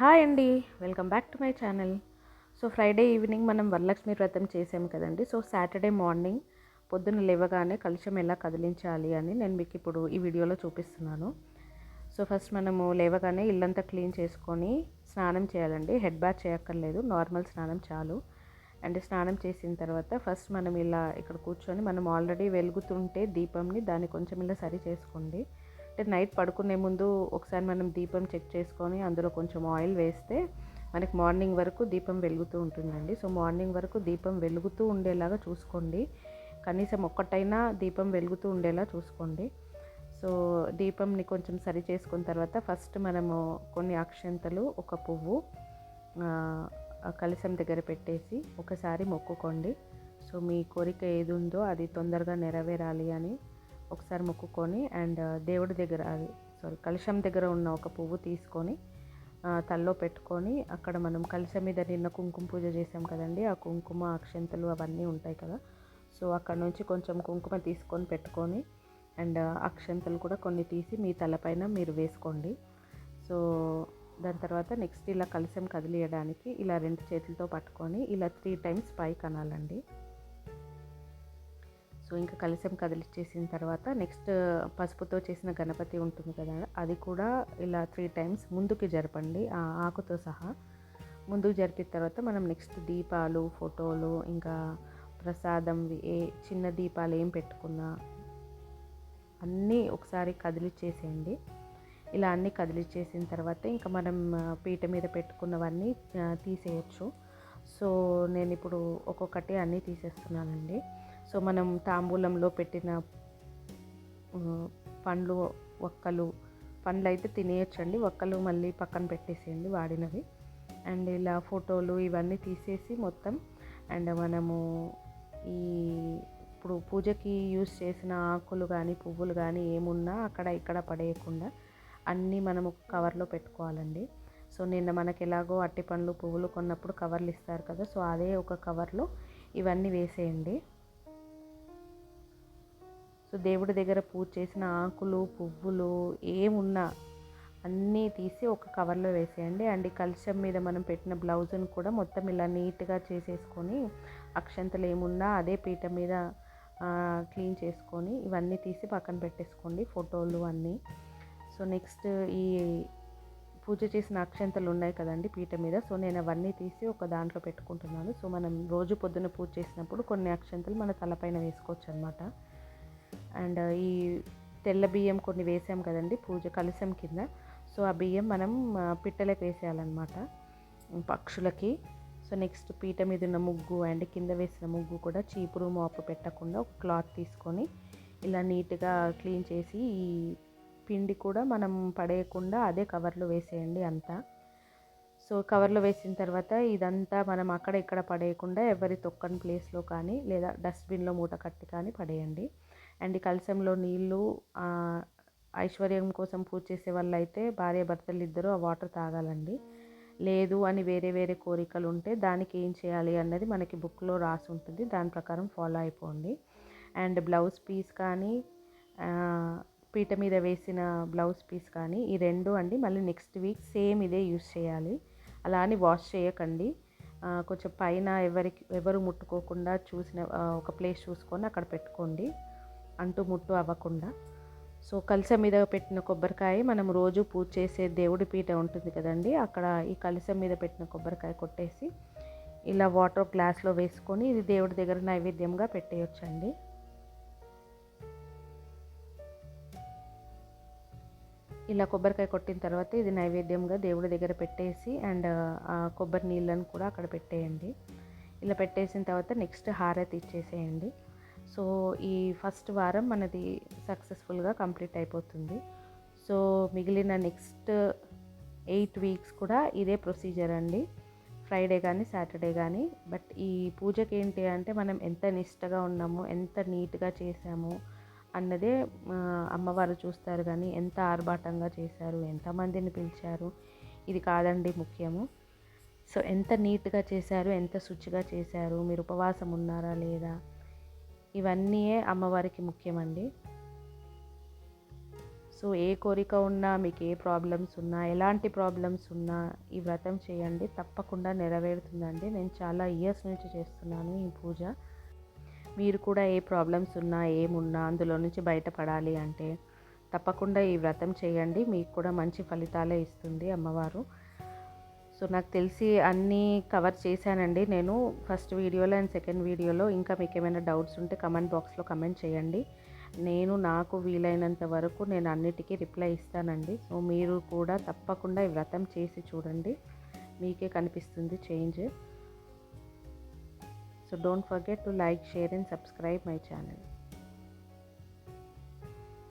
Hi అండి. Welcome back to my channel. So Friday evening మనం వరలక్ష్మి వ్రతం చేసాము కదండి. సో సాటర్డే మార్నింగ్ పొద్దున్న లేవగానే కలుషం ఎలా కదిలించాలి అని నేను మీకు ఇప్పుడు ఈ వీడియోలో చూపిస్తున్నాను. సో ఫస్ట్ మనము లేవగానే ఇల్లంతా క్లీన్ చేసుకొని స్నానం చేయాలండి. హెడ్ బాత్ చేయక్కర్లేదు. నార్మల్ స్నానం చాలు. అండ్ స్నానం చేసిన తర్వాత ఫస్ట్ మనం ఇలా ఇక్కడ కూర్చొని మనం ఆల్రెడీ వెలుగుతుంటే దీపంని దాన్ని కొంచెం ఇలా సరి చేసుకోండి. అంటే నైట్ పడుకునే ముందు ఒకసారి మనం దీపం చెక్ చేసుకొని అందులో కొంచెం ఆయిల్ వేస్తే మనకి మార్నింగ్ వరకు దీపం వెలుగుతూ ఉంటుందండి. సో మార్నింగ్ వరకు దీపం వెలుగుతూ ఉండేలాగా చూసుకోండి. కనీసం ఒక్కటైనా దీపం వెలుగుతూ ఉండేలా చూసుకోండి. సో దీపంని కొంచెం సరి చేసుకున్న తర్వాత ఫస్ట్ మనము కొన్ని అక్షంతలు ఒక పువ్వు కలశం దగ్గర పెట్టేసి ఒకసారి మొక్కుకోండి. సో మీ కోరిక ఏది ఉందో అది తొందరగా నెరవేరాలి అని ఒకసారి మొక్కుకొని అండ్ దేవుడి దగ్గర అది సారీ కలశం దగ్గర ఉన్న ఒక పువ్వు తీసుకొని తల్లో పెట్టుకొని అక్కడ మనం కలశం మీద నిన్న కుంకుమ పూజ చేసాం కదండి ఆ కుంకుమ అక్షంతలు అవన్నీ ఉంటాయి కదా. సో అక్కడ నుంచి కొంచెం కుంకుమ తీసుకొని పెట్టుకొని అండ్ అక్షంతలు కూడా కొన్ని తీసి మీ తలపైన మీరు వేసుకోండి. సో దాని తర్వాత నెక్స్ట్ ఇలా కలశం కదిలియడానికి ఇలా రెండు చేతులతో పట్టుకొని ఇలా త్రీ టైమ్స్ పైకి అనాలండి. సో ఇంకా కలశం కదిలిచ్చేసిన తర్వాత నెక్స్ట్ పసుపుతో చేసిన గణపతి ఉంటుంది కదా అది కూడా ఇలా త్రీ టైమ్స్ ముందుకి జరపండి ఆ ఆకుతో సహా. ముందుకు జరిపిన తర్వాత మనం నెక్స్ట్ దీపాలు ఫోటోలు ఇంకా ప్రసాదం ఏ చిన్న దీపాలు ఏం పెట్టుకున్నా అన్నీ ఒకసారి కదిలిచ్చేసేయండి. ఇలా అన్నీ కదిలిచ్చేసిన తర్వాత ఇంకా మనం పీట మీద పెట్టుకున్నవన్నీ తీసేయచ్చు. సో నేను ఇప్పుడు ఒక్కొక్కటి అన్నీ తీసేస్తున్నానండి. సో మనం తాంబూలంలో పెట్టిన పండ్లు ఒక్కలు పండ్లు అయితే తినేయచ్చండి. ఒక్కలు మళ్ళీ పక్కన పెట్టేసేయండి వాడినవి. అండ్ ఇలా ఫోటోలు ఇవన్నీ తీసేసి మొత్తం అండ్ మనము ఈ ఇప్పుడు పూజకి యూస్ చేసిన ఆకులు కానీ పువ్వులు కానీ ఏమున్నా అక్కడ ఇక్కడ పడేయకుండా అన్నీ మనము కవర్లో పెట్టుకోవాలండి. సో నిన్న మనకి ఎలాగో అట్టి పండ్లు పువ్వులు కొన్నప్పుడు కవర్లు ఇస్తారు కదా సో అదే ఒక కవర్లో ఇవన్నీ వేసేయండి. సో దేవుడి దగ్గర పూజ చేసిన ఆకులు పువ్వులు ఏమున్నా అన్నీ తీసి ఒక కవర్లో వేసేయండి. అండ్ ఈ కలుషం మీద మనం పెట్టిన బ్లౌజ్ని కూడా మొత్తం ఇలా నీట్గా చేసేసుకొని అక్షంతలు ఏమున్నా అదే పీట మీద క్లీన్ చేసుకొని ఇవన్నీ తీసి పక్కన పెట్టేసుకోండి ఫోటోలు అన్నీ. సో నెక్స్ట్ ఈ పూజ చేసిన అక్షంతలు ఉన్నాయి కదండి పీట మీద. సో నేను అవన్నీ తీసి ఒక దాంట్లో పెట్టుకుంటున్నాను. సో మనం రోజు పొద్దున పూజ చేసినప్పుడు కొన్ని అక్షంతలు మన తలపైన వేసుకోవచ్చు అనమాట అండ్ ఈ తెల్ల బియ్యం కొన్ని వేసాం కదండి పూజ కలశం కింద. సో ఆ బియ్యం మనం పిట్టలకు వేసేయాలన్నమాట పక్షులకి. సో నెక్స్ట్ పీట మీద ఉన్న ముగ్గు అండ్ కింద వేసిన ముగ్గు కూడా చీపురు మోపు పెట్టకుండా ఒక క్లాత్ తీసుకొని ఇలా నీట్గా క్లీన్ చేసి ఈ పిండి కూడా మనం పడేయకుండా అదే కవర్లో వేసేయండి అంతా. సో కవర్లో వేసిన తర్వాత ఇదంతా మనం అక్కడ ఇక్కడ పడేయకుండా ఎవరి తొక్కని ప్లేస్లో కానీ లేదా డస్ట్బిన్లో మూట కట్టి కానీ పడేయండి. అండ్ కలశంలో నీళ్ళు ఐశ్వర్యం కోసం పూజ చేసే వాళ్ళు అయితే భార్య భర్తలు ఇద్దరు ఆ వాటర్ తాగాలండి. లేదు అని వేరే వేరే కోరికలు ఉంటే దానికి ఏం చేయాలి అన్నది మనకి బుక్లో రాసి ఉంటుంది. దాని ప్రకారం ఫాలో అయిపోండి. అండ్ బ్లౌజ్ పీస్ కానీ పీట మీద వేసిన బ్లౌజ్ పీస్ కానీ ఈ రెండు అండి. మళ్ళీ నెక్స్ట్ వీక్ సేమ్ ఇదే యూస్ చేయాలి. అలా అని వాష్ చేయకండి. కొంచెం పైన ఎవరికి ఎవరు ముట్టుకోకుండా చూసిన ఒక ప్లేస్ చూసుకొని అక్కడ పెట్టుకోండి. అంటు ముట్టు అవ్వకుండా. సో కలసం మీద పెట్టిన కొబ్బరికాయ మనం రోజు పూజ చేసే దేవుడి పీట ఉంటుంది కదండి. అక్కడ ఈ కలసం మీద పెట్టిన కొబ్బరికాయ కొట్టేసి ఇలా వాటర్ గ్లాస్లో వేసుకొని ఇది దేవుడి దగ్గర నైవేద్యంగా పెట్టేయొచ్చండి. ఇలా కొబ్బరికాయ కొట్టిన తర్వాత ఇది నైవేద్యంగా దేవుడి దగ్గర పెట్టేసి అండ్ ఆ కొబ్బరి నీళ్ళను కూడా అక్కడ పెట్టేయండి. ఇలా పెట్టేసిన తర్వాత నెక్స్ట్ హారతి ఇచ్చేసేయండి. సో ఈ ఫస్ట్ వారం మనది సక్సెస్ఫుల్గా కంప్లీట్ అయిపోతుంది. సో మిగిలిన నెక్స్ట్ ఎయిట్ వీక్స్ కూడా ఇదే ప్రొసీజర్ అండి. ఫ్రైడే కానీ సాటర్డే కానీ బట్ ఈ పూజకి ఏంటి అంటే మనం ఎంత నిష్టగా ఉన్నాము ఎంత నీట్గా చేసాము అన్నదే అమ్మవారు చూస్తారు కానీ ఎంత ఆర్భాటంగా చేశారు ఎంతమందిని పిలిచారు ఇది కాదండి ముఖ్యము. సో ఎంత నీట్గా చేశారు ఎంత శుచిగా చేశారు మీరు ఉపవాసం ఉన్నారా లేదా ఇవన్నీయే అమ్మవారికి ముఖ్యమండి. సో ఏ కోరిక ఉన్నా మీకు ఏ ప్రాబ్లమ్స్ ఉన్నా ఎలాంటి ప్రాబ్లమ్స్ ఉన్నా ఈ వ్రతం చేయండి. తప్పకుండా నెరవేరుతుందండి. నేను చాలా ఇయర్స్ నుంచి చేస్తున్నాను ఈ పూజ. మీరు కూడా ఏ ప్రాబ్లమ్స్ ఉన్నా ఏమున్నా అందులో నుంచి బయటపడాలి అంటే తప్పకుండా ఈ వ్రతం చేయండి. మీకు కూడా మంచి ఫలితాలే ఇస్తుంది అమ్మవారు. సో నాకు తెలిసి అన్నీ కవర్ చేశానండి. నేను ఫస్ట్ వీడియోలో అండ్ సెకండ్ వీడియోలో ఇంకా మీకు ఏమైనా డౌట్స్ ఉంటే కమెంట్ బాక్స్లో కమెంట్ చేయండి. నేను నాకు వీలైనంత వరకు నేను అన్నిటికీ రిప్లై ఇస్తానండి. సో మీరు కూడా తప్పకుండా ఈ వ్రతం చేసి చూడండి. మీకే కనిపిస్తుంది change. So don't forget to like share and subscribe my channel.